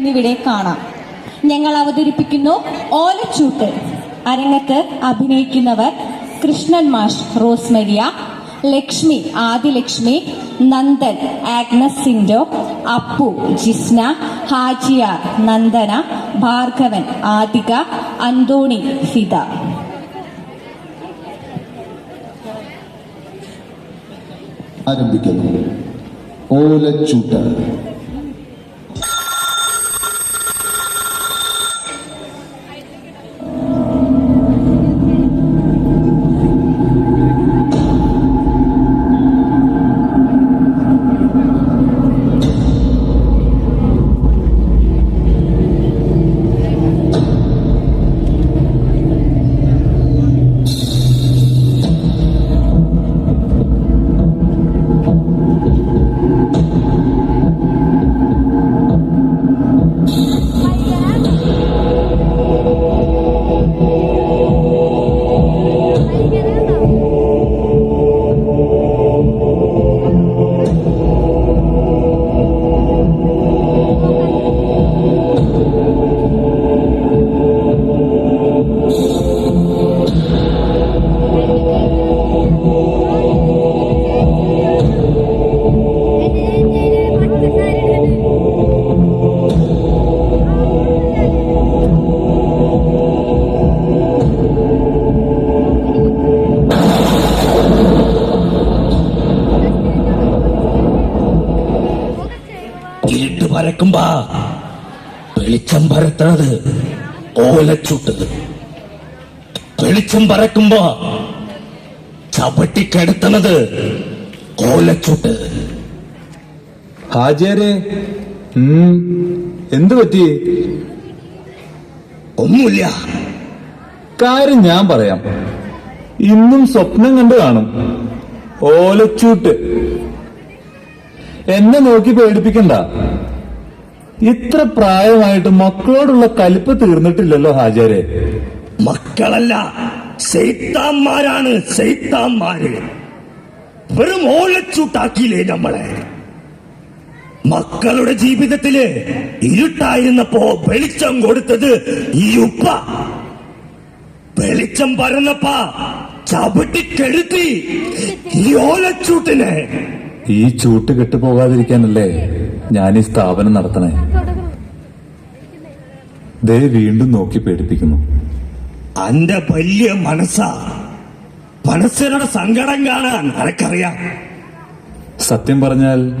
ഇന്നിവിടെ കാണാം. ഞങ്ങൾ അവതരിപ്പിക്കുന്നു ഓലച്ചൂട്ട്. അരങ്ങത്ത് അഭിനയിക്കുന്നവർ കൃഷ്ണൻ മാഷ് റോസ്മരിയ ലക്ഷ്മി ആദിലക്ഷ്മി നന്ദൻ ആഗ്നസ് സിൻഡോ അപ്പു ജിസ്ന ഹാജിയ നന്ദന ഭാർഗവൻ ആദിക അന്തോണി ഫിദ. ആരംഭിക്കുന്നു. ഓലച്ചൂട്ട്. വെളിച്ചം പരത്തണത് ഓലച്ചുട്ട് വെളിച്ചം പരക്കുമ്പോ ചവിട്ടിക്കെടുത്തണത് ഓലച്ചുട്ട് ഹാജിയാരെ എന്ത് പറ്റി? ഒന്നുമില്ല. കാര്യം ഞാൻ പറയാം. ഇന്നും സ്വപ്നം കണ്ടു കാണും. ഓലച്ചൂട്ട് എന്നെ നോക്കി പേടിപ്പിക്കണ്ട. ഇത്ര പ്രായമായിട്ട് മക്കളോടുള്ള കലിപ്പ് തീർന്നിട്ടില്ലല്ലോ ഹാജരെ. മക്കളല്ല സൈത്താന്മാരാണ് സൈത്താന്മാര്. വെറും ഓലച്ചൂട്ടാക്കിയില്ലേ നമ്മളെ? മക്കളുടെ ജീവിതത്തിൽ ഇരുട്ടായിരുന്നപ്പോ വെളിച്ചം കൊടുത്തത് ഈ ഉപ്പ. വെളിച്ചം പരന്നപ്പ ചവിട്ടിക്കെടുത്തി ഈ ഓലച്ചൂട്ടിനെ. ഈ ചൂട്ട് കെട്ടുപോകാതിരിക്കാനല്ലേ? ഞാൻ ഈ സ്ഥാപനം നടത്തണേ. ദേ വീണ്ടും നോക്കി പേടിപ്പിക്കുന്നു. അന്റെ വലിയ മനസ്സാ. മനസ്സിനോട് സങ്കടം കാണാൻ അനക്കറിയാം. സത്യം പറഞ്ഞാൽ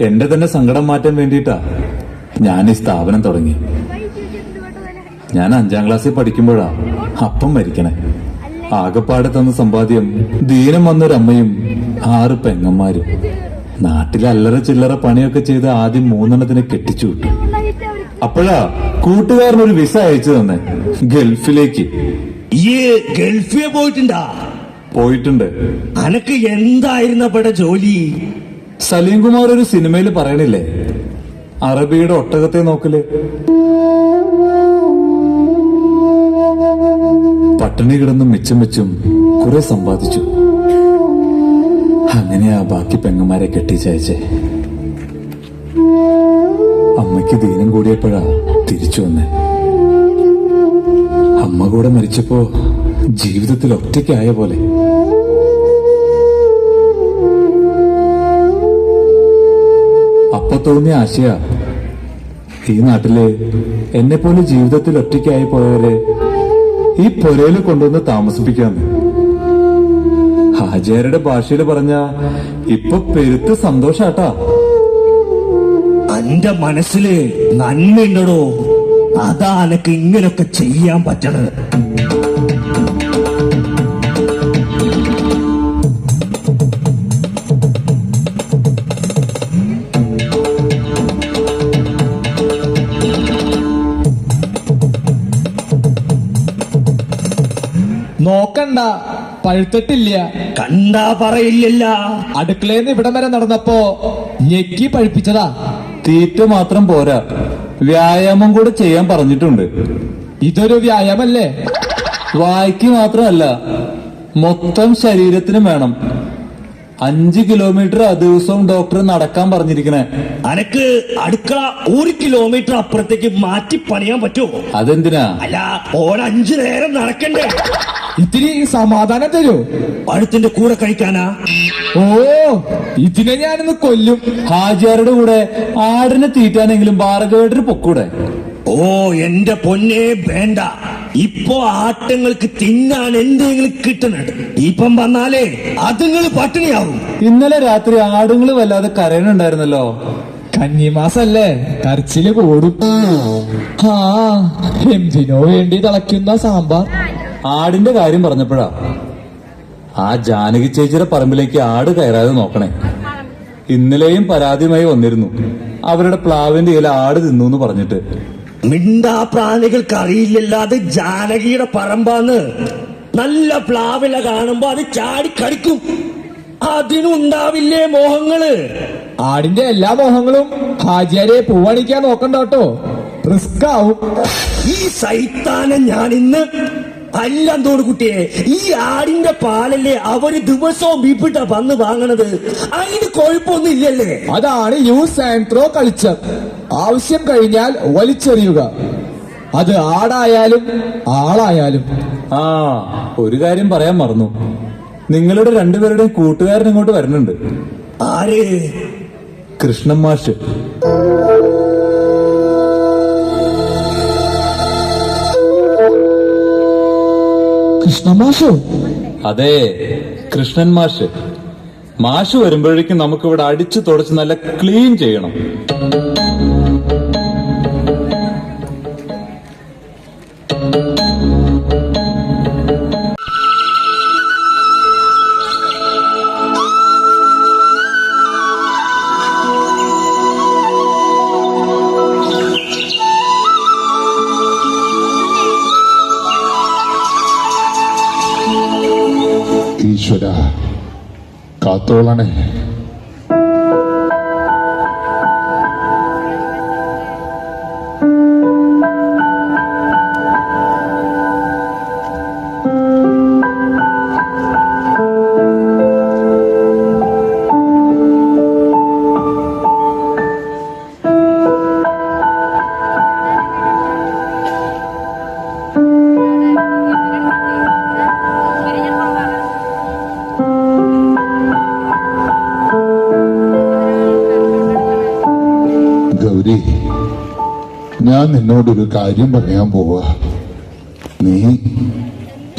എന്റെ തന്നെ സങ്കടം മാറ്റാൻ വേണ്ടിയിട്ടാ ഞാൻ ഈ സ്ഥാപനം തുടങ്ങി. ഞാൻ അഞ്ചാം ക്ലാസ്സിൽ പഠിക്കുമ്പോഴാ അപ്പം മരിക്കണേ. ആകപ്പാടെ തന്ന സമ്പാദ്യം ദീനം വന്നൊരമ്മയും ആറ് പെങ്ങന്മാരും. നാട്ടിലെ അല്ലറ ചില്ലറ പണിയൊക്കെ ചെയ്ത് ആദ്യം മൂന്നെണ്ണത്തിനെ കെട്ടിച്ചു വിട്ടു. അപ്പോഴാ കൂട്ടുകാരനൊരു വിസ അയച്ചു തന്നെ ഗൾഫിലേക്ക്. ഗൾഫിൽ പോയിട്ടുണ്ടാ? പോയിട്ടുണ്ട്. അനക്ക് എന്തായിരുന്ന പട ജോലി? സലീം കുമാർ ഒരു സിനിമയിൽ പറയണില്ലേ അറബിയുടെ ഒട്ടകത്തെ നോക്കൽ. പട്ടിണി കിടന്നും മിച്ചം വെച്ചും കുറെ സമ്പാദിച്ചു. അങ്ങനെയാ ബാക്കി പെങ്ങന്മാരെ കെട്ടിച്ചയച്ചേ. അമ്മയ്ക്ക് ദീനം കൂടിയപ്പോഴാ തിരിച്ചു വന്നെ. അമ്മ കൂടെ മരിച്ചപ്പോ ജീവിതത്തിൽ ഒറ്റയ്ക്കായ പോലെ. അപ്പൊ തോന്നിയ ആശയ ഈ നാട്ടിൽ എന്നെ പോലെ ജീവിതത്തിൽ ഒറ്റയ്ക്കായി പോയവരെ ഈ പുരയിൽ കൊണ്ടുവന്ന് താമസിപ്പിക്കാന്ന്. ഹാജിയാരുടെ ഭാഷയിൽ പറഞ്ഞ ഇപ്പൊ പെരുത്ത് സന്തോഷാട്ടാ. എന്റെ മനസ്സിൽ നന്മയുണ്ടോ അതാ എനക്ക് ഇങ്ങനൊക്കെ ചെയ്യാൻ പറ്റണത്. നോക്കണ്ട. പഴുത്തിട്ടില്ല. കണ്ടാ പറയില്ല അടുക്കളേന്ന് ഇവിടം വരെ നടന്നപ്പോ ഞെക്കി പഴുപ്പിച്ചതാ. തീറ്റ മാത്രം പോരാ. വ്യായാമം കൂടെ ചെയ്യാൻ പറഞ്ഞിട്ടുണ്ട്. ഇതൊരു വ്യായാമല്ലേ? വായിക്ക് മാത്രമല്ല മൊത്തം ശരീരത്തിനും വേണം. അഞ്ച് കിലോമീറ്റർ ആ ദിവസവും ഡോക്ടർ നടക്കാൻ പറഞ്ഞിരിക്കണേ. അനക്ക് അടുക്കള ഒരു കിലോമീറ്റർ അപ്പുറത്തേക്ക് മാറ്റി പണിയാൻ പറ്റുമോ? അതെന്തിനാ? അല്ല ഓൻ അഞ്ചു നേരം നടക്കണ്ടേ? ഇത്തിരി സമാധാനം തരൂ. പഴുത്തിന്റെ കൂടെ കഴിക്കാനാ? ഓ ഇതിനെ ഞാനിന്ന് കൊല്ലും. ഹാജിയാരുടെ കൂടെ ആടിനെ തീറ്റാനെങ്കിലും ഭാർഗവേട്ടർ പൊക്കൂടെ. ഓ എന്റെ പൊന്നെ വേണ്ട. ഇപ്പൊ ആട്ടങ്ങൾക്ക് തിന്നാൻ എന്തെങ്കിലും കിട്ടുന്നുണ്ട്. ഇപ്പം വന്നാലേ അതുങ്ങൾ പട്ടിണിയാവും. ഇന്നലെ രാത്രി ആടുങ്ങൾ വല്ലാതെ കരയണുണ്ടായിരുന്നല്ലോ കന്നിമാസല്ലേ കരച്ചിൽ കൂടും. ആ എന്തിനോ വേണ്ടി തിളയ്ക്കുന്ന സാമ്പാർ. ആടിന്റെ കാര്യം പറഞ്ഞപ്പോഴാ. ആ ജാനകി ചേച്ചിയുടെ പറമ്പിലേക്ക് ആട് കയറാതെ നോക്കണേ. ഇന്നലെയും പരാതിയുമായി വന്നിരുന്നു. അവരുടെ പ്ലാവിന്റെ ഇല ആട് തിന്നു എന്ന് പറഞ്ഞിട്ട്. മിണ്ടാ പ്രാണികൾക്ക് അറിയില്ലല്ലാതെ ജാനകിയുടെ പറമ്പാന്ന് നല്ല പ്ലാവില കാണുമ്പോ അത് ചാടി കടിക്കും. അതിനുണ്ടാവില്ലേ മോഹങ്ങൾ? ആടിന്റെ എല്ലാ മോഹങ്ങളും ഹാജിയാരെ പൂവണിക്കാൻ നോക്കണ്ട കേട്ടോ. റിസ്ക് ആവും ഈ സൈത്താനെ ഞാൻ ഇന്ന് അല്ലാന്തോട് കുട്ടിയെ ഈ ആടിന്റെ പാലല്ലേ അവർ ദിവസവും ബീപ്പിട്ടാ വന്ന് വാങ്ങണത്? അതിന് കൊഴപ്പൊന്നും ഇല്ലല്ലേ അതാണ് യൂസ് ആൻഡ് ത്രോ കൾച്ചർ. ആവശ്യം കഴിഞ്ഞാൽ വലിച്ചെറിയുക. അത് ആടായാലും ആളായാലും. ആ ഒരു കാര്യം പറയാൻ മറന്നു. നിങ്ങളുടെ രണ്ടുപേരുടെയും കൂട്ടുകാരൻ ഇങ്ങോട്ട് വരുന്നുണ്ട്. ആര്? കൃഷ്ണൻ മാഷ്. കൃഷ്ണമാഷോ. അതെ കൃഷ്ണൻ മാഷ് മാഷ് വരുമ്പോഴേക്കും നമുക്കിവിടെ അടിച്ചു തുടച്ച് നല്ല ക്ലീൻ ചെയ്യണം. ഈശ്വര കാത്തോളണേ. നിന്നോടൊരു കാര്യം പറയാൻ പോവുക നീ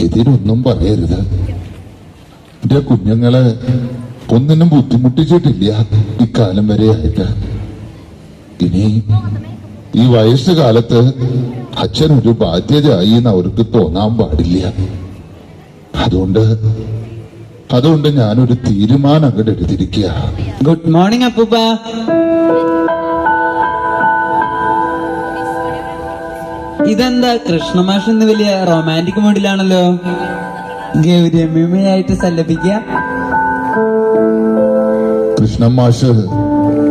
എതിരൊന്നും പറയരുത്. എന്റെ കുഞ്ഞുങ്ങളെ ഒന്നിനും ബുദ്ധിമുട്ടിച്ചിട്ടില്ല ഇക്കാലം വരെ ആയിട്ട്. ഇനി ഈ വയസ്സുകാലത്ത് അച്ഛൻ ഒരു ബാധ്യതയായി എന്ന് അവർക്ക് തോന്നാൻ പാടില്ല. അതുകൊണ്ട് അതുകൊണ്ട് ഞാനൊരു തീരുമാനം അങ്ങോട്ട് എടുത്തിരിക്കുക ഗുഡ് മോർണിംഗ് അപ്പൂപ്പ. ഇതെന്താ കൃഷ്ണമാഷ് ഇന്ന് വലിയ റൊമാന്റിക് മൂഡിലാണല്ലോ ഗൗരിയമ്മയായിട്ട് സല്ലപിക്ക. കൃഷ്ണമാഷ്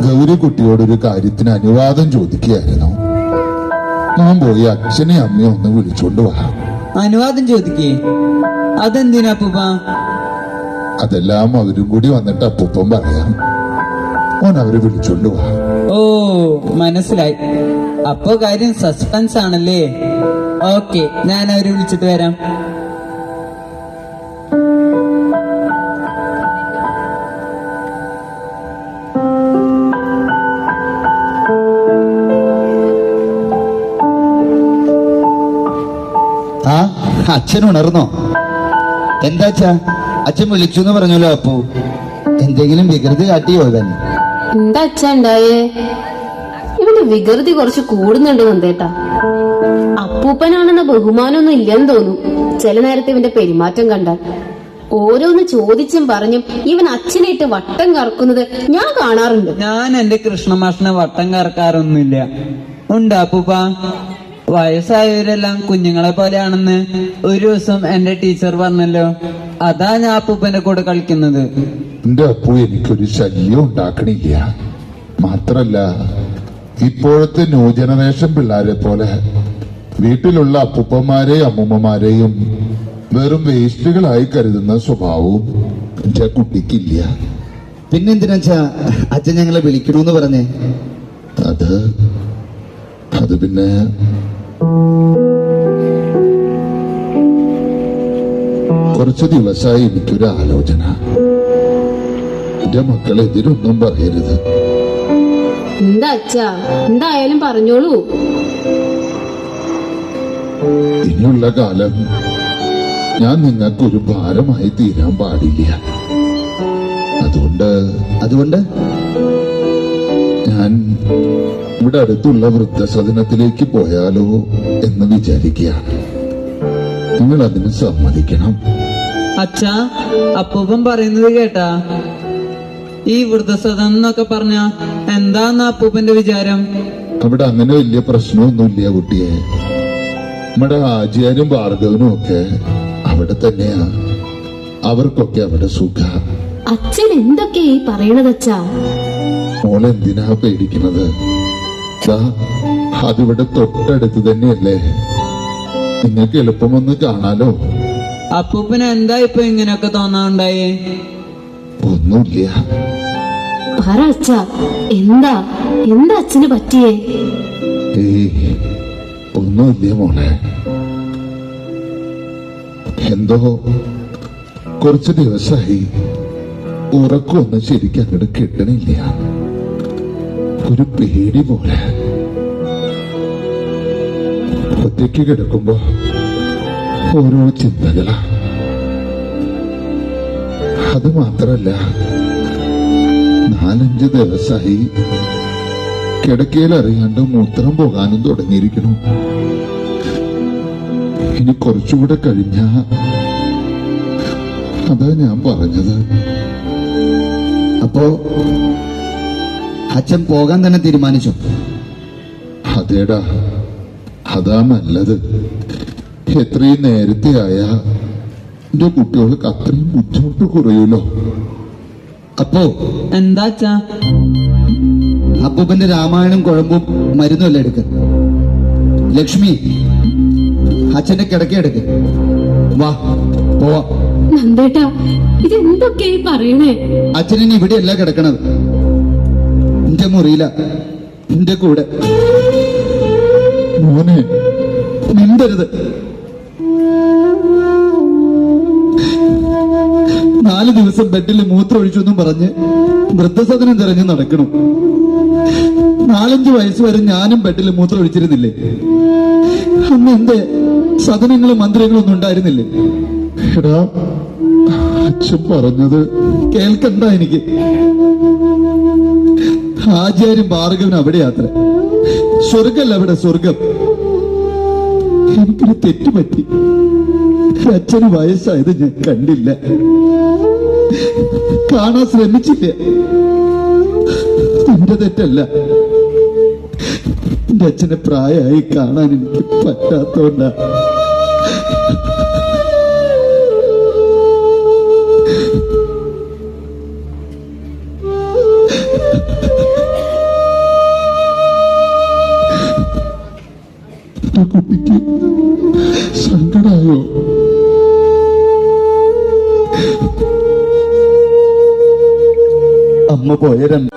ഗൗരി കുട്ടിയോട് ഒരു കാര്യത്തിന് അനുവാദം ചോദിക്കുകയായിരുന്നു. ഞാൻ പോയി അച്ഛനെ അമ്മയെ ഒന്ന് വിളിച്ചോണ്ട് വാ. അനുവാദം ചോദിക്കേ? അതെന്തിനാ അപ്പൂപ്പ? അതെല്ലാം അവരും കൂടി വന്നിട്ട് അപ്പൂപ്പം പറയാം. ഓൻ അവരെ വിളിച്ചോണ്ട് വാ. ഓ മനസ്സിലായി. അപ്പോ കാര്യം സസ്പെൻസ് ആണല്ലേ? ഓക്കെ ഞാൻ അവർ വിളിച്ചിട്ട് വരാം. ആ അച്ഛൻ ഉണർന്നോ? എന്താ അച്ഛാ? അച്ഛൻ വിളിച്ചു എന്ന് പറഞ്ഞല്ലോ അപ്പു. എന്തെങ്കിലും വികൃതി കാട്ടിയോ ഇവൻ? എന്താ അച്ഛൻ ഉണ്ടായേ? വികൃതി കുറച്ച് കൂടുന്നുണ്ട് നന്ദേട്ടാ. അപ്പൂപ്പനാണെന്ന ബഹുമാനമൊന്നും ഇല്ലെന്ന് തോന്നും. ചില നേരത്തെ ഇവന്റെ പെരുമാറ്റം കണ്ടാൽ. ഓരോന്ന് ചോദിച്ചും പറഞ്ഞും ഇവൻ അച്ഛനെ ഇട്ട് വട്ടം കറക്കുന്നത് ഞാൻ കാണാറുണ്ട്. ഞാൻ എന്റെ കൃഷ്ണമാഷിനെ വട്ടം കറക്കാറൊന്നുമില്ല. ഉണ്ട് അപ്പൂപ്പ. വയസ്സായവരെല്ലാം കുഞ്ഞുങ്ങളെ പോലെയാണെന്ന് ഒരു ദിവസം എന്റെ ടീച്ചർ പറഞ്ഞല്ലോ. അതാ ഞാൻ അപ്പൂപ്പന്റെ കൂടെ കളിക്കുന്നത്. എന്റെ അപ്പു എനിക്കൊരു ശല്യം ഉണ്ടാക്കണില്ല. മാത്രല്ല ഇപ്പോഴത്തെ ന്യൂ ജനറേഷൻ പിള്ളേരെ പോലെ വീട്ടിലുള്ള അപ്പൂപ്പന്മാരെയും അമ്മൂമ്മമാരെയും വെറും വേസ്റ്റുകളായി കരുതുന്ന സ്വഭാവവും എന്റെ കുട്ടിക്കില്ല. പിന്നെന്തിനാച്ചാ അച്ഛൻ ഞങ്ങളെ വിളിക്കണമെന്ന് പറഞ്ഞേ? അത് അത് പിന്നെ കുറച്ച് ദിവസമായി എനിക്കൊരു ആലോചന എന്റെ മക്കളെതിരൊന്നും പറയരുത്. എന്താ അച്ഛാ എന്തായാലും പറഞ്ഞോളൂ. ഇനിയുള്ള കാലം ഞാൻ നിങ്ങൾക്കൊരു ഭാരമായി തീരാൻ പാടില്ല. അതുകൊണ്ട് അതുകൊണ്ട്? ഞാൻ ഇവിടെ അടുത്തുള്ള വൃദ്ധസദനത്തിലേക്ക് പോയാലോ എന്ന് വിചാരിക്കുകയാണ്. നിങ്ങൾ അതിന് സമ്മതിക്കണം. അച്ഛാ അപ്പൂപ്പൻ പറയുന്നത് കേട്ടാ. ഈ വൃദ്ധസദനം എന്നൊക്കെ പറഞ്ഞ എന്താന്ന് അപ്പൂപ്പന്റെ വിചാരം? അവിടെ അങ്ങനെ വലിയ പ്രശ്നമൊന്നുമില്ല കുട്ടിയെ. നമ്മുടെ ആചാര്യം ഭാർഗവനും ഒക്കെ അവിടെ തന്നെയാ. അവർക്കൊക്കെ അവിടെ സുഖ. അച്ഛൻ എന്തൊക്കെ ഈ പറയണത് അച്ഛാ? മോളെന്തിനാ പേടിക്കുന്നത് അതിവിടെ തൊട്ടടുത്ത് തന്നെയല്ലേ. നിങ്ങൾക്ക് എളുപ്പമൊന്ന് കാണാലോ. അപ്പൂപ്പന് എന്താ ഇപ്പൊ ഇങ്ങനെയൊക്കെ തോന്നാണ്ടായേ ഒന്നുമില്ല. പറ അച്ഛ എന്താ? എന്താ അച്ഛന് പറ്റിയേ? ഒന്നുമില്ല എന്തോ കുറച്ച് ദിവസമായി ഉറക്കമൊന്നും ശരിക്കും അങ്ങോട്ട് കിട്ടണില്ല. ഒരു പേടി പോലെ ഒറ്റയ്ക്ക് കിടക്കുമ്പോ ഓരോ ചിന്തകളാ. അത് മാത്രല്ല നാലഞ്ച് ദിവസമായി കിടക്കയിൽ അറിയാണ്ട് മൂത്രം പോകാനും തുടങ്ങിയിരിക്കണു ഇനി കുറച്ചുകൂടെ കഴിഞ്ഞ അതാ ഞാൻ പറഞ്ഞത്. അപ്പോ അച്ഛൻ പോകാൻ തന്നെ തീരുമാനിച്ചു. അതേടാ അതാ നല്ലത്. എത്രയും നേരത്തെ ആയ എന്റെ കുട്ടികൾക്ക് അത്രയും ബുദ്ധിമുട്ട് കുറയൂലോ? അപ്പോ എന്താച്ചാ അപ്പൂപ്പന്റെ രാമായണം കുഴമ്പും മരുന്നല്ല എടുക്ക? ലക്ഷ്മി അച്ഛന്റെ കിടക്ക എടുക്ക. വാ പോവാ. നന്ദേട്ടാ പറയണേ? അച്ഛനിനി ഇവിടെയല്ല കിടക്കണത്. എന്റെ മുറിയില എന്റെ കൂടെ. മോനെ മിണ്ടരുത്. നാല് ദിവസം ബെഡിൽ മൂത്രമൊഴിച്ചു എന്നും പറഞ്ഞ് വൃദ്ധസദനം തിരഞ്ഞു നടക്കണം. നാലഞ്ച് വയസ്സ് വരെ ഞാനും ബെഡിൽ മൂത്രമൊഴിച്ചിരുന്നില്ലേ? അന്ന് എന്റെ സദനങ്ങളും മന്ത്രങ്ങളും ഒന്നും ഉണ്ടായിരുന്നില്ലേ? എടാ അച്ഛൻ പറഞ്ഞത് കേൾക്കണ്ട എനിക്ക്. ആചാര്യം ഭാർഗവൻ അവിടെ യാത്ര. സ്വർഗല്ല അവിടെ സ്വർഗം എനിക്കൊരു തെറ്റുപറ്റി. അച്ഛന് വയസ്സായത് ഞാൻ കണ്ടില്ല. കാണാൻ ശ്രമിച്ചില്ല? എന്റെ തെറ്റല്ല. എന്റെ അച്ഛനെ പ്രായമായി കാണാൻ എനിക്ക് പറ്റാത്തോണ്ട. കുട്ടിക്ക് സങ്കടായോ? mơ bổ yê đâm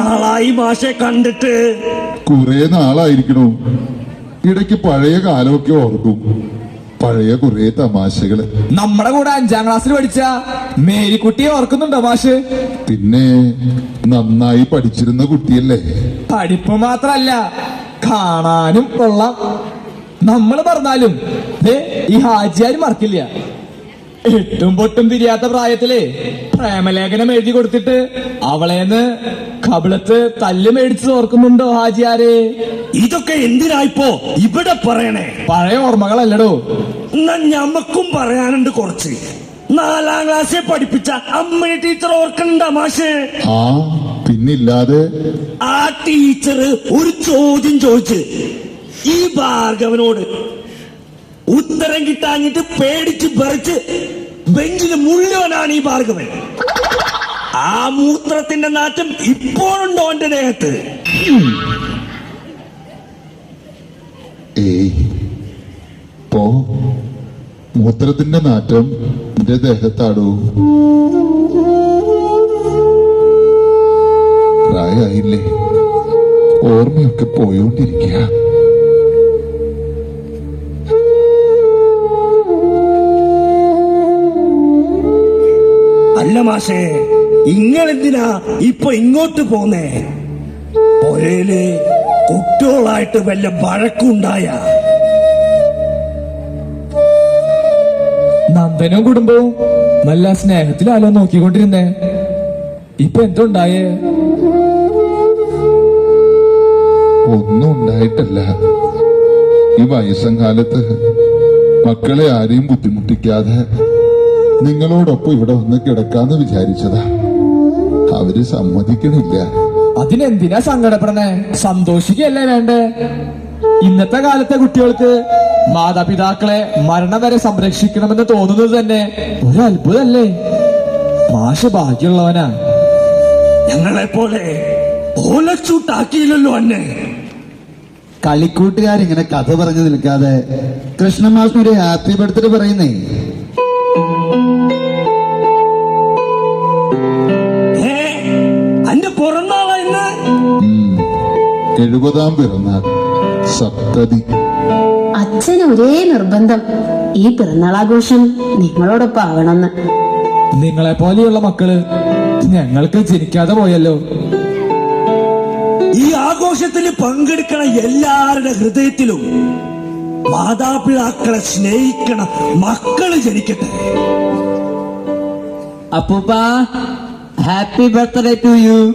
നാളായി മാഷെ കണ്ടിട്ട്. കുറെ നാളായിരിക്കണു. ഇടയ്ക്ക് പഴയ കാലമൊക്കെ ഓർക്കും. പഴയ കുറെ തമാശകൾ. നമ്മുടെ കൂടെ അഞ്ചാം ക്ലാസ്സിൽ പഠിച്ച മേരിക്കുട്ടിയെ ഓർക്കുന്നുണ്ടോ മാഷ്? പിന്നെ നന്നായി പഠിച്ചിരുന്ന കുട്ടിയല്ലേ? പഠിപ്പ് മാത്രല്ല കാണാനും കൊള്ളാം. നമ്മൾ പറഞ്ഞാലും ഈ ഹാജിയാര് മറക്കില്ല. എട്ടും പൊട്ടും തിരിയാത്ത പ്രായത്തിൽ പ്രേമലേഖനം എഴുതി കൊടുത്തിട്ട് അവളേന്ന് കബിളത്ത് തല്ല് മേടിച്ച് ഓർക്കുന്നുണ്ടോ ഹാജിയാരെ? ഇതൊക്കെ എന്തിനായിപ്പോ ഇവിടെ പറയണേ? പഴയ ഓർമ്മകളല്ലടോ. എന്നാ ഞമ്മക്കും പറയാനുണ്ട് കുറച്ച്. നാലാം ക്ലാസ്സിൽ പഠിപ്പിച്ച അമ്മയെ ടീച്ചർ ഓർക്കണ്ട മാഷേ? ആ പിന്നില്ലാതെ. ആ ടീച്ചർ ഒരു ചോദ്യം ചോദിച്ച് ഈ ഭാർഗവനോട് ഉത്തരം കിട്ടാഞ്ഞിട്ട് പേടിച്ച് പറിച്ച് ബെഞ്ചിൽ മുഴുവനാണ് ഈ ഭാർഗവൻ ആ മൂത്രത്തിന്റെ നാറ്റം ഇപ്പോഴുണ്ടോ എന്റെ ദേഹത്ത്? മൂത്രത്തിന്റെ നാറ്റം എന്റെ ദേഹത്താടൂ. പ്രായമായില്ലേ ഓർമ്മയൊക്കെ പോയോണ്ടിരിക്കുക അല്ല മാഷേ ഇങ്ങളെന്തിനാ ഇപ്പൊ ഇങ്ങോട്ട് പോന്നേ? പൊരയിൽ കുട്ടികളായിട്ട് വല്ല വഴക്കുണ്ടായ? നന്ദനും കുടുംബവും നല്ല സ്നേഹത്തിലാലോ നോക്കിക്കൊണ്ടിരുന്നേ. ഇപ്പൊ എന്തുണ്ടായേ? ഒന്നും ഉണ്ടായിട്ടല്ല. ഈ വയസ്സം കാലത്ത് മക്കളെ ആരെയും ബുദ്ധിമുട്ടിക്കാതെ നിങ്ങളോടൊപ്പം ഇവിടെ ഒന്ന് കിടക്കാന്ന് വിചാരിച്ചതാ. അവർ സമ്മതിക്കണില്ല. അതിനെന്തിനാ സങ്കടപ്പെടണേ? സന്തോഷിക്കല്ലേ വേണ്ടേ? ഇന്നത്തെ കാലത്തെ കുട്ടികൾക്ക് മാതാപിതാക്കളെ മരണം വരെ സംരക്ഷിക്കണമെന്ന് തോന്നുന്നത് തന്നെ ഒരു അത്ഭുതല്ലേ മാഷ ഭാഗ്യമുള്ളവനാ. ഞങ്ങളെ പോലെ ഓലച്ചൂട്ടാക്കിയില്ലല്ലോ അന്നെ. കളിക്കൂട്ടുകാരിങ്ങനെ കഥ പറഞ്ഞു നിൽക്കാതെ കൃഷ്ണമാഷിനൊരു ഹാപ്പി ബർത്ത്ഡേ പറയുന്നേ. എഴുപതാം പിറന്നാൾ. സപ്തതി. അച്ഛന് ഒരേ നിർബന്ധം. ഈ പിറന്നാളാഘോഷം നിങ്ങളോടൊപ്പം ആവണമെന്ന് നിങ്ങളെ പോലെയുള്ള മക്കൾ ഞങ്ങൾക്ക് ജനിക്കാതെ പോയല്ലോ. ഈ ആഘോഷത്തിൽ പങ്കെടുക്കണ എല്ലാവരുടെ ഹൃദയത്തിലും മാതാപിതാക്കളെ സ്നേഹിക്കണ മക്കൾ ജനിക്കട്ടെ. അപ്പൂപ്പ ഹാപ്പി ബർത്ത്ഡേ ടു യു.